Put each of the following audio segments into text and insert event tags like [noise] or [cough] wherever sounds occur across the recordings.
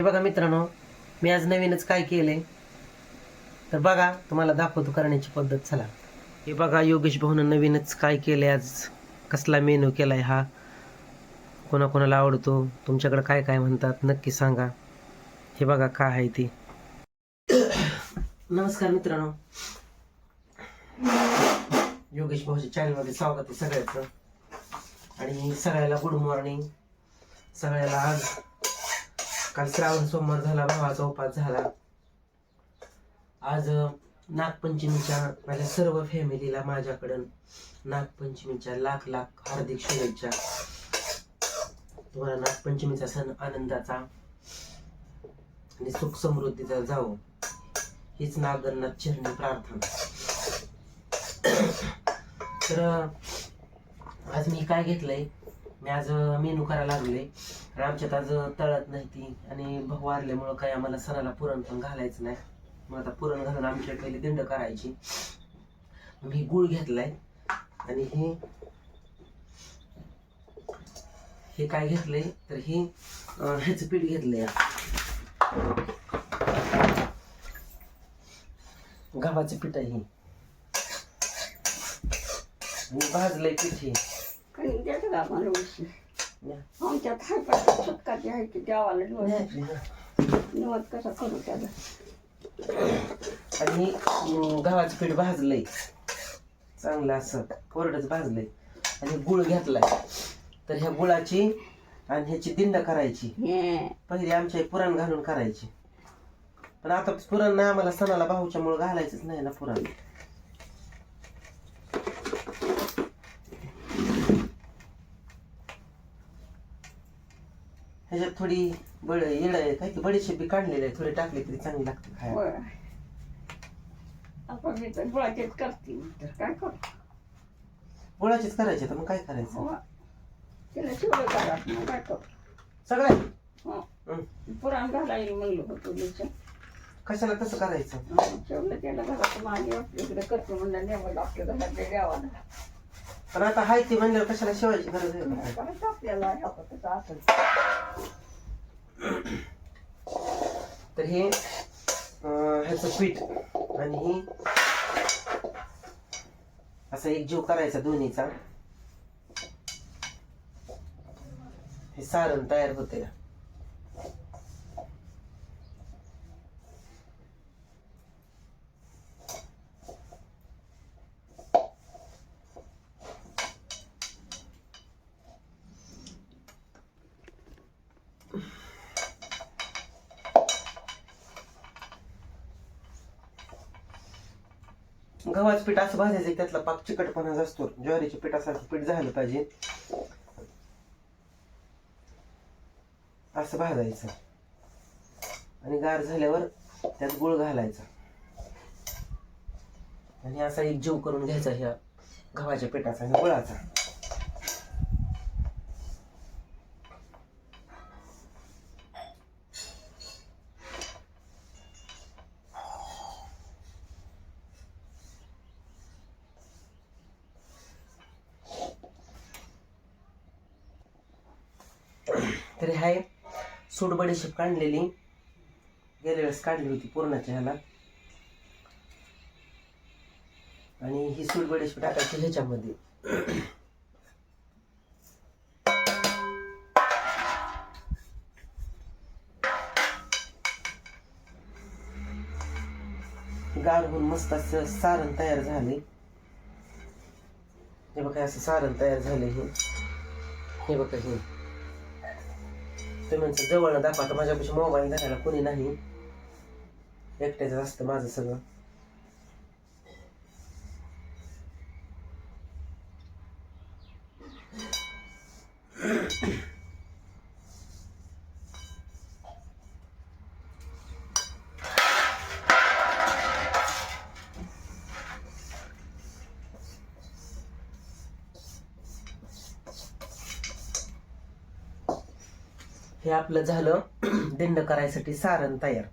हे बघा मित्रांनो मी आज नवीनच काय केले तर बघा तुम्हाला दाखवतो करण्याची पद्धत. चला. हे बघा योगेश भाऊनं नवीनच काय केले आज? कसला मेनू केलाय हा? कोणाकोणाला आवडतो? तुमच्याकडे काय काय म्हणतात? नक्की सांगा. हे बघा काय आहे ती. नमस्कार मित्रांनो. योगेश भाऊच्या चॅनलमध्ये स्वागत आहे सगळ्याचं. आणि सगळ्याला गुड मॉर्निंग सगळ्याला आज काल श्रावण सोमवार झाला भावाचा उपास झाला. आज नागपंचमीच्या माझ्या सर्व फॅमिलीला माझ्याकडून नागपंचमीच्या लाख लाख हार्दिक शुभेच्छा. तुम्हाला नागपंचमीचा सण आनंदाचा आणि सुख समृद्धीचा जावो. हीच नागनाथ चरणी प्रार्थना. तर आज मी काय घेतलंय? मी आज मेनू करायला लागले आमच्यात आज तळत नाही ती. आणि भाऊ वारल्यामुळं काय आम्हाला सणाला पुरण पण घालायचं नाही. मग आता पुरण घालून आमच्या पहिले दिंड करायची. मी गुळ घेतलाय. आणि हे हे काय घेतलंय? तर हे ह्याचं पीठ घेतलंय. गव्हाचं पीठ आहे भाजलंय पीठ हे. काही द्यायचं का मला उशी या. आमच्यात हाय पण सुटकाची आहे की देवाला निवड. निवड कसा करू त्याला आणि गव्हाचं पीठ भाजलंय. चांगलं असं कोरडच भाजलंय. आणि गुळ घेतलाय. तर ह्या गुळाची आणि ह्याची दिंड करायची. हे. पहिली आमच्या पुरण घालून करायची. पण आता पुरण नाही आम्हाला सणाला भाऊच्या मुळे घालायचंच नाही ना पुरण. ह्याच्यात थोडी बळ येड आहे काय की बडीशेपी काढलेली आहे थोडी टाकली तरी चांगली लागते खायला. होय. आपण मी तर गुळाचीच करते तर काय करू? गुळाचीच करायची तर मग काय करायचं? हो. तिला शिवलं करा मग काय करू? सगळ्या हो. हं. पुराण घालायला म्हणलं होतं कशाला तसं करायचं? शिवलं त्याला घरात माझी आपल्याकडे करते म्हणलं नेमत आपल्या घरात ते देवाला. पण आता हाय ते म्हणल्यावर कशाला शिवायची गरज आहे का? करायचं आपल्याला आपण तसं असेल तर हे अं, ह्याचं पीठ आणि हे असा एक जीव करायचा दोन्हीचा हे सारण तयार होते गव्हाचं पीठ असं भाजायचं त्यातला पाक चिकटपणा असतो ज्वारीच्या पिठासारखं पीठ झालं पाहिजे. असं भाजायचं. आणि गार झाल्यावर त्यात गुळ घालायचा. आणि असा एक जीव करून घ्यायचा ह्या गव्हाच्या पिठाचा आणि गुळाचा तरी हाय सूट बडीशेप काढलेली. गेल्या वेळेस काढली होती पूर्णाच्या ह्याला. आणि ही सूट बडीशेप टाकायची ह्याच्यामध्ये. गार होऊन मस्त असं सारण तयार झाले. हे बघा असं सारण तयार झाले हे. हे बघा हे. तुम्ही म्हणता जवळ दाखवा तर माझ्यापाशी मोबाईल धरायला कोणी नाही. एकट्याचं असतं माझं सगळं. हे आपलं झालं [clears throat] दिंड करायसाठी सारण तयार.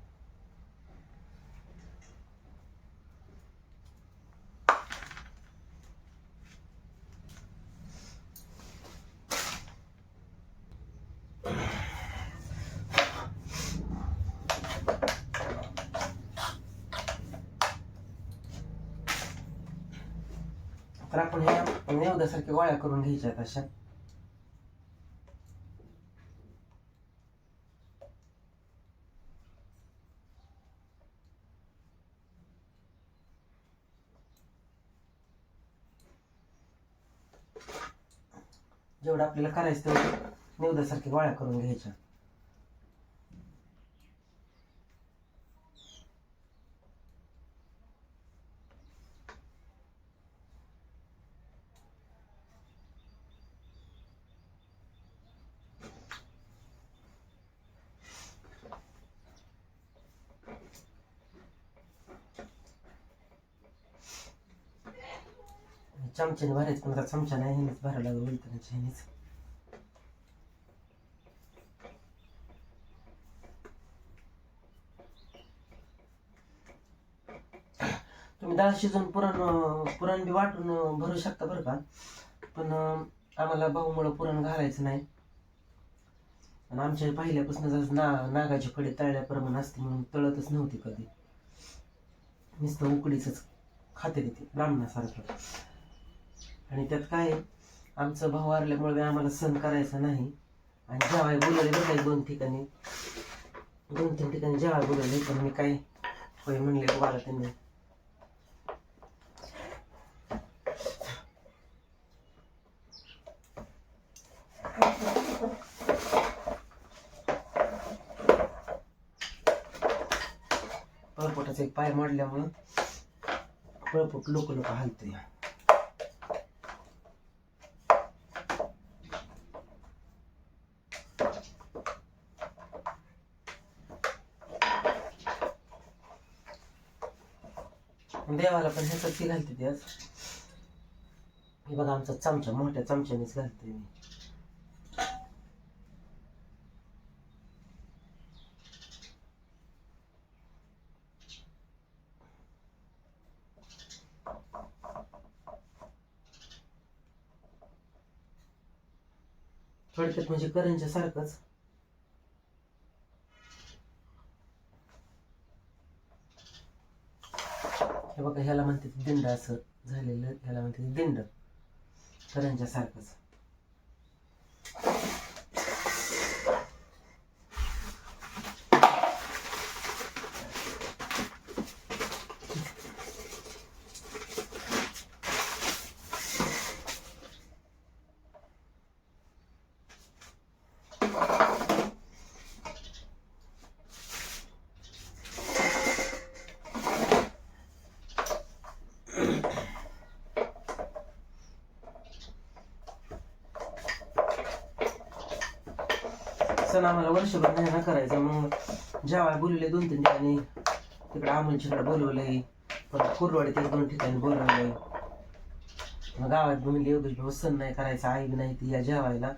तर आपण हे नेवद्यासारखे गोळ्या करून घ्यायच्या कशा जेवढं आपल्याला करायचं तेवढं निवदासारखे गोळ्या करून घ्यायच्या. चमच्याने भरायचं पण आता चमचा नाही ह्यानेच भरायला लागलं उलटण्याच्या ह्यानेच. तुम्ही डाळ शिजून पुरण पुरण बी वाटून भरू शकता बरं का. पण आम्हाला भाऊमुळं पुरण घालायचं नाही. आणि आमच्या पहिल्यापासून ना नागाची कडे तळल्याप्रमाणे असते म्हणून तळतच नव्हती कधी. नुसतं उकडीच खाते तिथे ब्राह्मणासारखं. आणि त्यात काय आमचं भाऊ वारल्यामुळे आम्हाला सण करायचा नाही. आणि जेवाय बोलवले बरं काही दोन ठिकाणी दोन तीन ठिकाणी जेवाय बोलवले पण मी काय होय म्हणले वारा त्यांनी? पळपोटाचा एक पाय मोडल्यामुळं पळपोट लोक लोक हलते देवाला पण ह्याच ती घालते ती आज. हे बघा आमचा चमचा मोठ्या चमच्यानेच घालते मी. थोडक्यात म्हणजे करंच्या सारखंच हे बघा ह्याला म्हणते दिंड असं झालेलं ह्याला म्हणते दिंड. करंच्या आम्हाला वर्षभर नाही ना करायचं मग जेवायला बोलवले दोन तीन ठिकाणी. तिकडे अमोलच्याकडे बोलवलंय. परत कुरवाडीत एक दोन ठिकाणी बोलवलंय. मग गावात म्हणले योगेश भाऊ सण नाही करायचा आई बी नाही ती या जेवायला.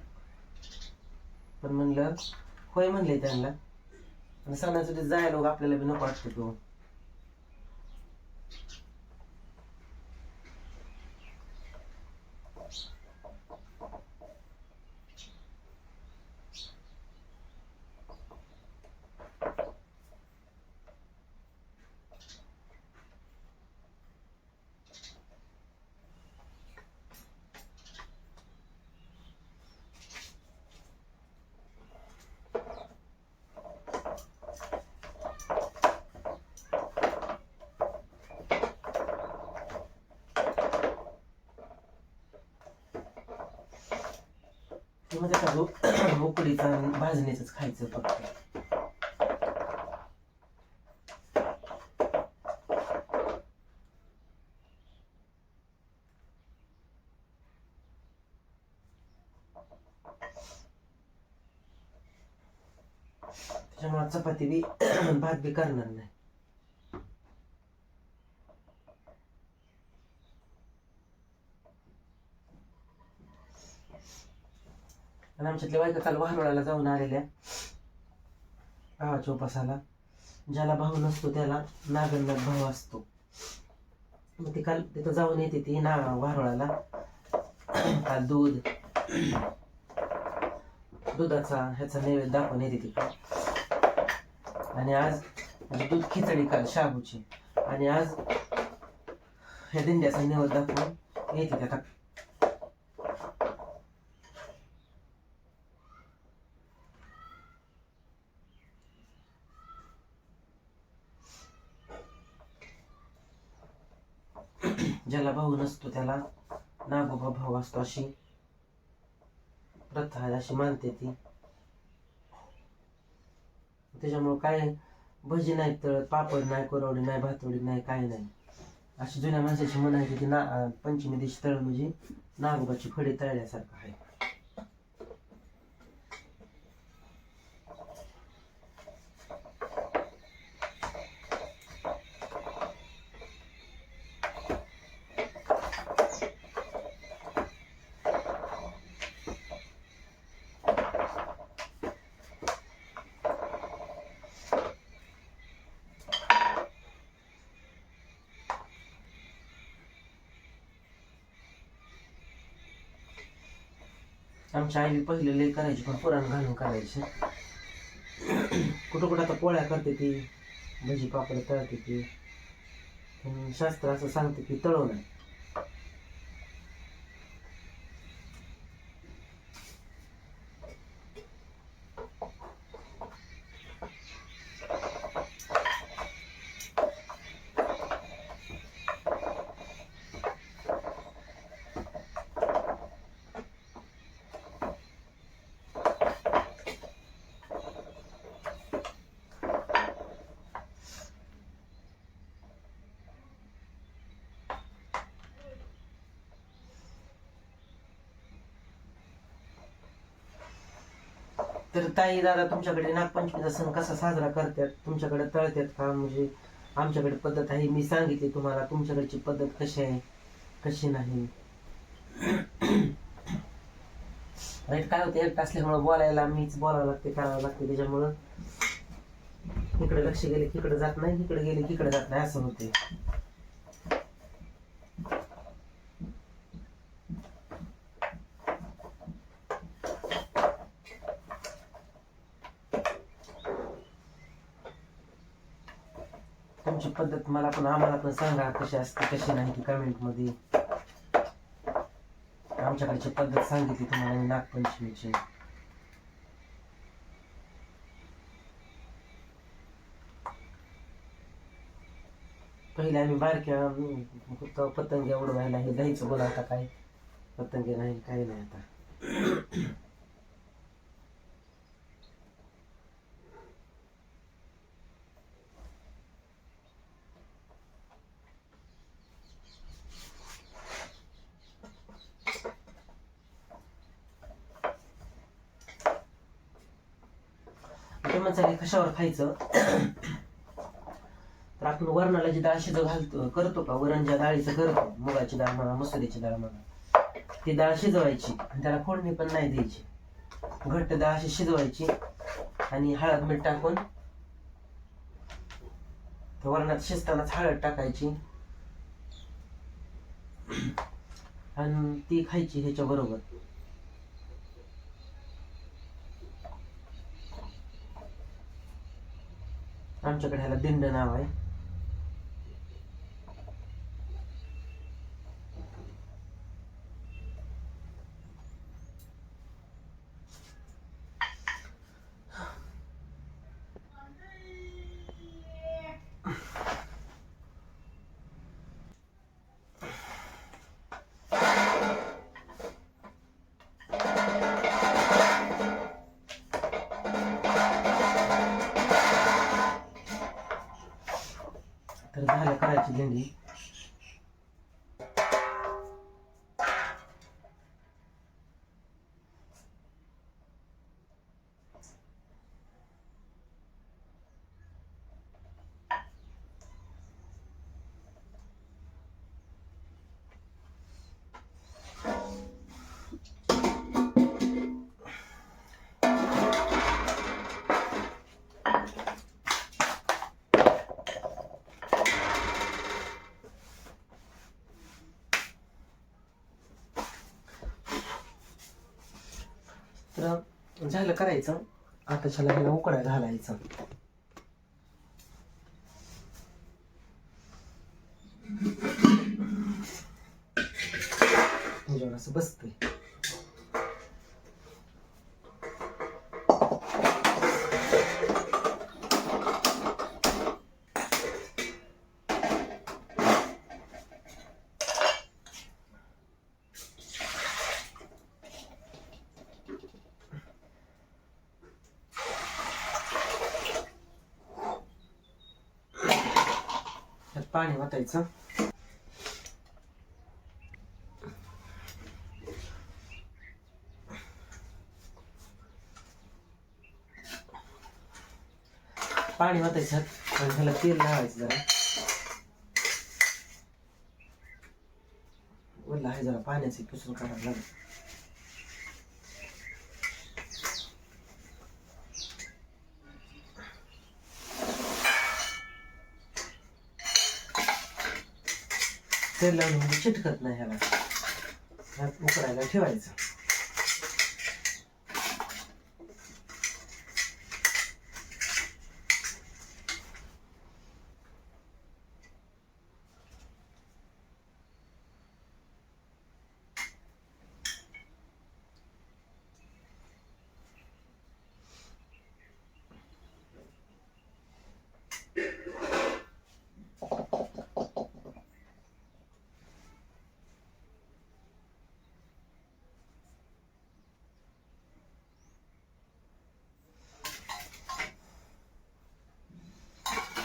पण म्हणलं होय म्हणले त्यांना. आणि सणासाठी जायला लोक आपल्याला बी नको वाटतं तो. ते म्हणजे का गो- [clears throat] आणि खायचं फक्त. त्याच्यामुळे चपाती बी [clears throat] भात बी करणार नाही आणि आमच्यातल्या बायका काल वाहनवळाला जाऊन आलेल्या. भावाच्या उपासाला ज्याला भाऊ नसतो त्याला नागनाथ भाऊ असतो. मग ती काल तिथं जाऊन येते ती ना वारुळाला. काल दूध. दुधाचा ह्याचा नैवेद्य दाखवून येते ती आणि आज म्हणजे दूध खिचडी काल शाबूची. आणि आज ह्या दिंड्याचा नैवेद्य दाखवून येते त्या टाक ज्याला भाऊ नसतो त्याला नागोबा भाऊ असतो अशी प्रथा आहे अशी मानते ती. त्याच्यामुळं काय भजी नाही तळत पापड नाही कोरवडी नाही भातवडी नाही काय नाही. अशी जुन्या माणसाची म्हण आहे की ना पंचमी दिवशी तळ म्हणजे नागोबाची फळे तळल्यासारखं आहे. आमच्या आई पहिले लय करायची पण पुराण घालून करायची. कुठं कुठं आता पोळ्या करते ती भजी पापड तळते ती. शास्त्र असं सांगते की तळव तर ताई दादा तुमच्याकडे नागपंचमीचा सण कसा साजरा करतात? तुमच्याकडे तळतात का? म्हणजे आमच्याकडे पद्धत आहे. मी सांगितली तुम्हाला तुमच्याकडची पद्धत कशी आहे? कशी नाही? राईट काय होते? एकटा असल्यामुळे बोलायला मीच बोलावं लागते करावं लागते. त्याच्यामुळं इकडे लक्ष गेले की इकडे जात नाही इकडे गेले की इकडे जात नाही असं होते तुमची पद्धत मला पण आम्हाला पण सांगा कशी असते कशी नाही ती कमेंटमध्ये. आमच्याकडची पद्धत सांगितली तुम्हाला मी नागपंचमीची. पहिले आम्ही बारक्या अं, पतंग उडवायला हे द्यायचं बोला आता काय. पतंग नाही काही नाही आता. ते म्हणतात कशावर खायचं? तर आपण वरणाला जी डाळ शिजव घालतो करतो का? वरण ज्या डाळीचं करतो मुगाची डाळ म्हणा मसुरीची डाळ म्हणा ती डाळ शिजवायची आणि त्याला फोडणी पण नाही द्यायची. घट्ट डाळ अशी शिजवायची आणि हळद मीठ टाकून वरणात शिजतानाच हळद टाकायची. आणि ती खायची ह्याच्या बरोबर आमच्याकडे ह्याला दिंड नाव आहे. झालं करायचं. आता छाला ह्याला उकडा घालायचं. ह्याच्यावर असं बसतंय त्यात पाणी वाटायचं पाणी वाटायचं आणि त्याला तेल लावायचं जरा ओला आहे जरा पाण्याचे पुसून काढायला लागेल तेल लावून म्हणजे चिटकत नाही ह्याला. ह्यात उकडायला ठेवायचं.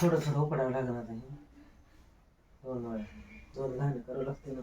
थोडं थोडं उकडावं लागणार आता हे. दोन वेळा दोन घाणे करावं लागते ना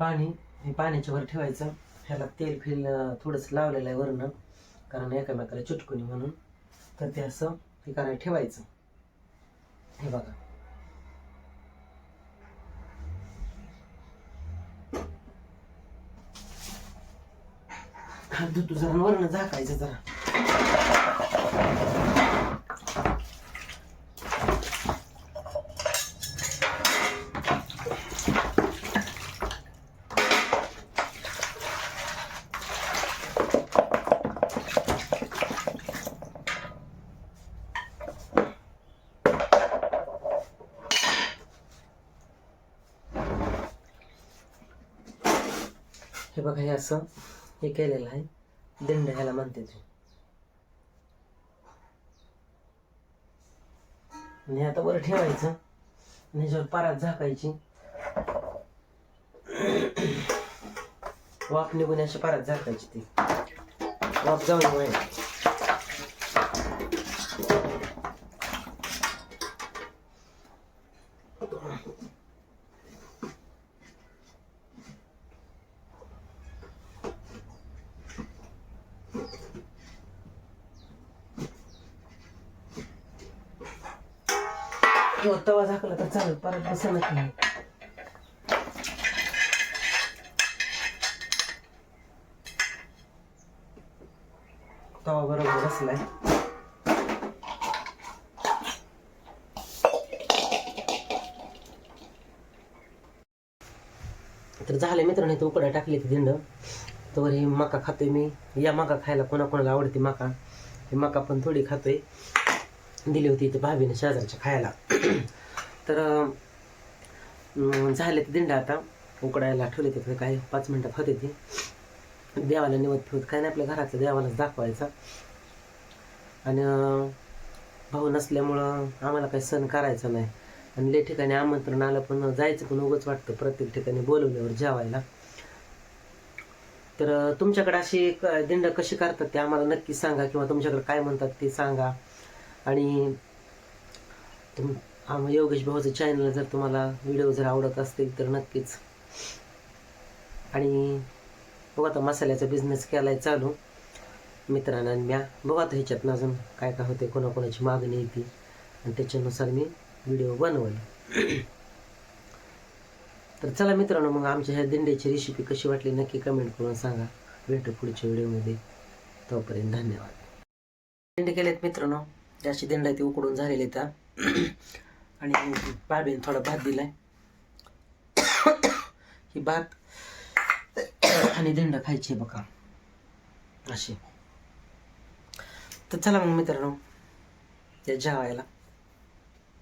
पाणी हे पाण्याच्या वर ठेवायचं. ह्याला तेल फिल थोडंसं लावलेलं आहे वरनं. कारण एकामेकाला चुटकुनी म्हणून. तर ते असं हे करायला ठेवायचं. हे बघा. हात धुतू जरा वरनं झाकायचं जरा. हे बघा हे असं हे केलेलं आहे. दिंड ह्याला म्हणते ते. आणि आता वर ठेवायचं. आणि ह्याच्यावर पारात झाकायची. वाफ निघून अशी पारात झाकायची ती. वाफ जाऊन वय तवा झाकला तर चालेल परत बसणच नाही. तवा बरोबर बसलाय. तर झाले मित्रांनो इथं उकडा टाकली ती दिंड तर हे मका खातोय मी. या मका खायला कोणाकोणाला आवडते मका? ही मका पण थोडी खातोय. दिली होती इथं भाभीने शेजारच्या खायला. [clears throat] तर झाले ते दिंडा आता. उकडायला ठेवले तिथे काही पाच मिनटात होते ते. देवाला निवत ठेवत काय नाही आपल्या घरातल्या देवालाच दाखवायचा. आणि भाऊ नसल्यामुळं आम्हाला काही सण करायचा नाही. आणि लय ठिकाणी आमंत्रण आलं पण जायचं पण उगंच वाटतं प्रत्येक ठिकाणी बोलवल्यावर जेवायला. तर तुमच्याकडे अशी दिंड कशी करतात ते आम्हाला नक्की सांगा किंवा तुमच्याकडे काय म्हणतात ते सांगा. आणि तुम आम म्हणजे योगेश भाऊचं चॅनल जर तुम्हाला व्हिडिओ जर आवडत असतील तर नक्कीच. आणि बघा आता मसाल्याचा बिझनेस केला आहे चालू. मित्रांना आणि म्या. बघा आता ह्याच्यातनं अजून काय काय होते कोणाकोणाची मागणी येते आणि त्याच्यानुसार मी व्हिडिओ बनवले. तर चला मित्रांनो मग आमच्या ह्या दिंड्याची रेसिपी कशी वाटली नक्की कमेंट करून सांगा. भेटू पुढच्या व्हिडिओमध्ये तोपर्यंत धन्यवाद. दिंडे केलेत मित्रांनो. जास्त आहे ते उकडून झालेले त्या आणि बाबीने थोडा भात दिलाय. [coughs] ही भात आणि दिंड खायची बघा. अशी. तर चला मग मित्रांनो त्या जेवायला.